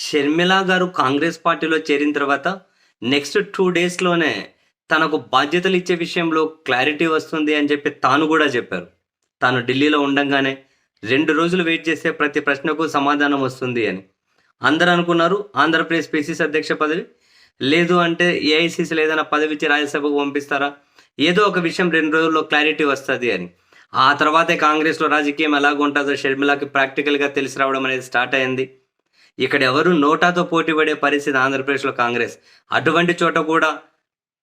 షర్మిల గారు కాంగ్రెస్ పార్టీలో చేరిన తర్వాత నెక్స్ట్ టూ డేస్లోనే తనకు బాధ్యతలు ఇచ్చే విషయంలో క్లారిటీ వస్తుంది అని చెప్పి తాను కూడా చెప్పారు. తాను ఢిల్లీలో ఉండంగానే రెండు రోజులు వెయిట్ చేస్తే ప్రతి ప్రశ్నకు సమాధానం వస్తుంది అని. అందరూ అనుకున్నారు ఆంధ్రప్రదేశ్ పిసిసి అధ్యక్ష పదవి లేదు అంటే ఏఐసిసి ఏదైనా పదవి ఇచ్చి రాజ్యసభకు పంపిస్తారా? ఏదో ఒక విషయం రెండు రోజుల్లో క్లారిటీ వస్తుంది అని. ఆ తర్వాతే కాంగ్రెస్లో రాజకీయం ఎలాగ ఉంటుందో ప్రాక్టికల్గా తెలిసి రావడం అనేది స్టార్ట్ అయింది. ఇక్కడ ఎవరు నోటాతో పోటీ పడే పరిస్థితి ఆంధ్రప్రదేశ్లో కాంగ్రెస్. అటువంటి చోట కూడా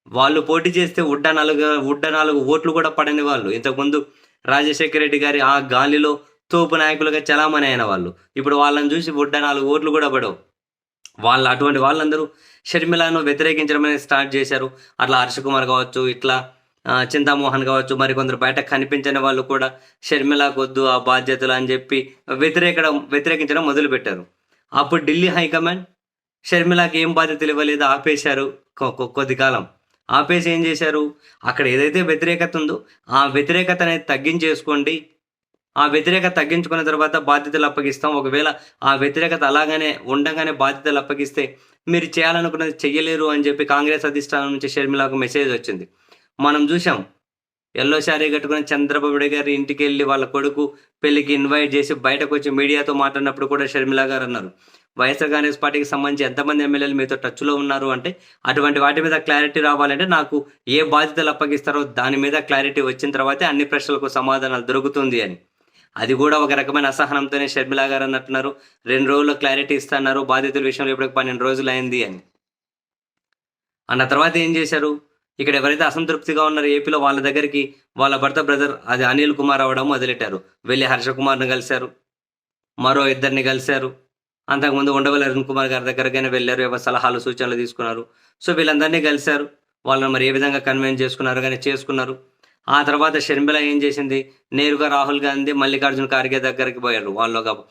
వాళ్ళు పోటీ చేస్తే ఉడ్డ నాలుగు ఉడ్డ నాలుగు ఓట్లు కూడా పడని వాళ్ళు. ఇంతకుముందు రాజశేఖర రెడ్డి గారి ఆ గాలిలో తోపు నాయకులుగా చలామణి అయిన వాళ్ళు. ఇప్పుడు వాళ్ళని చూసి ఉడ్డ నాలుగు ఓట్లు కూడా పడవు. వాళ్ళు అటువంటి వాళ్ళందరూ షర్మిలను వ్యతిరేకించడం అనేది స్టార్ట్ చేశారు. అట్లా హర్ష కుమార్ కావచ్చు ఇట్లా చింతామోహన్ కావచ్చు మరికొందరు బయట కనిపించని వాళ్ళు కూడా షర్మిలాకొద్దు ఆ బాధ్యతలు అని చెప్పి వ్యతిరేకడం వ్యతిరేకించడం మొదలుపెట్టారు. అప్పుడు ఢిల్లీ హైకమాండ్ షర్మిలాకి ఏం బాధ్యతలు ఇవ్వలేదు ఆపేశారు. కొ- కొ- కొద్ది కాలం ఆపేసి ఏం చేశారు? అక్కడ ఏదైతే వ్యతిరేకత ఉందో ఆ వ్యతిరేకత అనేది తగ్గించేసుకోండి. ఆ వ్యతిరేకత తగ్గించుకున్న తర్వాత బాధ్యతలు అప్పగిస్తాం. ఒకవేళ ఆ వ్యతిరేకత అలాగనే ఉండగానే బాధ్యతలు అప్పగిస్తే మీరు చేయాలనుకున్నది చెయ్యలేరు అని చెప్పి కాంగ్రెస్ అధిష్టానం నుంచి షర్మిలాకు మెసేజ్ వచ్చింది. మనం చూసాం ఎల్లో శారీ కట్టుకుని చంద్రబాబు గారి ఇంటికి వెళ్ళి వాళ్ళ కొడుకు పెళ్ళికి ఇన్వైట్ చేసి బయటకు వచ్చి మీడియాతో మాట్లాడినప్పుడు కూడా షర్మిల గారు అన్నారు. వైఎస్ఆర్ కాంగ్రెస్ పార్టీకి సంబంధించి ఎంతమంది ఎమ్మెల్యేలు మీతో టచ్లో ఉన్నారు అంటే అటువంటి వాటి మీద క్లారిటీ రావాలంటే నాకు ఏ బాధ్యతలు అప్పగిస్తారో దాని మీద క్లారిటీ వచ్చిన తర్వాతే అన్ని ప్రశ్నలకు సమాధానాలు దొరుకుతుంది అని. అది కూడా ఒక రకమైన అసహనంతోనే షర్మిల గారు అన్నట్టున్నారు. రెండు రోజుల్లో క్లారిటీ ఇస్తున్నారు. బాధ్యతల విషయంలో ఇప్పటికి పన్నెండు రోజులు అయింది అని. అన్న తర్వాత ఏం చేశారు? ఇక్కడ ఎవరైతే అసంతృప్తిగా ఉన్నారో ఏపీలో వాళ్ళ దగ్గరికి వాళ్ళ భర్త బ్రదర్ అది అనిల్ కుమార్ అవడం మొదలెట్టారు. వెళ్ళి హర్ష కుమార్ని కలిశారు. మరో ఇద్దరిని కలిశారు. అంతకుముందు ఉండవల్లి అరుణ్ కుమార్ గారి దగ్గరగానే వెళ్ళారు. ఎవరి సలహాలు సూచనలు తీసుకున్నారు. సో వీళ్ళందరినీ కలిశారు. వాళ్ళని మరి ఏ విధంగా కన్విన్స్ చేసుకున్నారు కానీ చేసుకున్నారు. ఆ తర్వాత షర్మిల ఏం చేసింది? నేరుగా రాహుల్ గాంధీ మల్లికార్జున ఖార్గే దగ్గరికి పోయారు. వాళ్ళు ఒక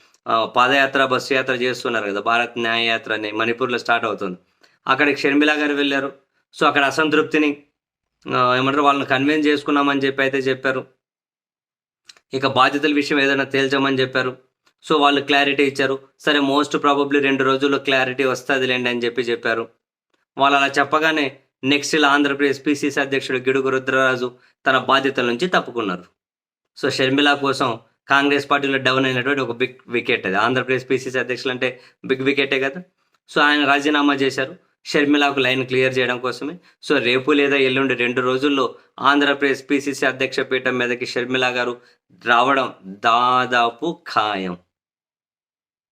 పాదయాత్ర బస్సు యాత్ర చేస్తున్నారు కదా. భారత్ న్యాయ యాత్ర అని మణిపూర్లో స్టార్ట్ అవుతుంది. అక్కడికి షర్మిల గారు వెళ్ళారు. సో అక్కడ అసంతృప్తిని ఏమంటారు వాళ్ళని కన్విన్స్ చేసుకున్నామని చెప్పి అయితే చెప్పారు. ఇక బాధ్యతల విషయం ఏదైనా తేల్చమని చెప్పారు. సో వాళ్ళు క్లారిటీ ఇచ్చారు. సరే మోస్ట్ ప్రాబబ్లీ రెండు రోజుల్లో క్లారిటీ వస్తుందిలేండి అని చెప్పి చెప్పారు. వాళ్ళు అలా చెప్పగానే నెక్స్ట్ ఇలా ఆంధ్రప్రదేశ్ పిసిసి అధ్యక్షుడు గిడుగు రుద్రరాజు తన బాధ్యతల నుంచి తప్పుకున్నారు. సో షర్మిల కోసం కాంగ్రెస్ పార్టీలో డౌన్ అయినటువంటి ఒక బిగ్ వికెట్ అది. ఆంధ్రప్రదేశ్ పిసిసి అధ్యక్షులు అంటే బిగ్ వికెటే కదా. సో ఆయన రాజీనామా చేశారు. షర్మిలాకు లైన్ క్లియర్ చేయడం కోసమే. సో రేపు లేదా ఎల్లుండి రెండు రోజుల్లో ఆంధ్రప్రదేశ్ పిసిసి అధ్యక్ష పీఠం మీదకి షర్మిల గారు రావడం దాదాపు ఖాయం.